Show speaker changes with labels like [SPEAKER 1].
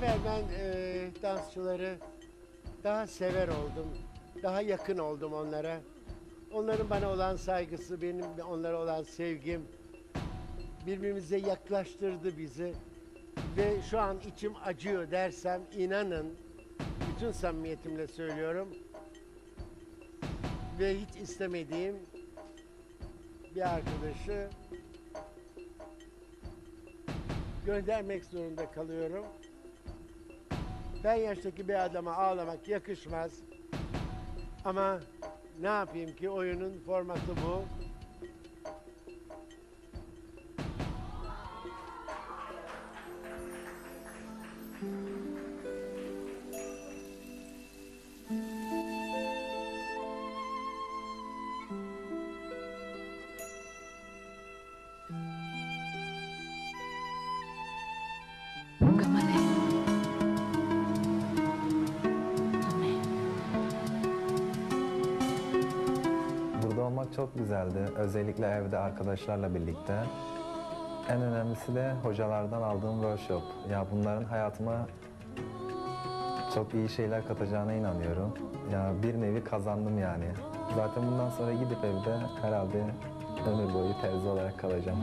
[SPEAKER 1] sefer ben e, dansçıları daha sever oldum. Daha yakın oldum onlara. Onların bana olan saygısı, benim onlara olan sevgim birbirimize yaklaştırdı bizi. Ve şu an içim acıyor dersem inanın, bütün samimiyetimle söylüyorum. Ve hiç istemediğim bir arkadaşı göndermek zorunda kalıyorum. Ben yaştaki bir adama ağlamak yakışmaz. Ama ne yapayım ki oyunun formatı bu.
[SPEAKER 2] Çok güzeldi. Özellikle evde arkadaşlarla birlikte. En önemlisi de hocalardan aldığım workshop. Ya bunların hayatıma çok iyi şeyler katacağına inanıyorum. Ya bir nevi kazandım yani. Zaten bundan sonra gidip evde herhalde ömür boyu terzi olarak kalacağım.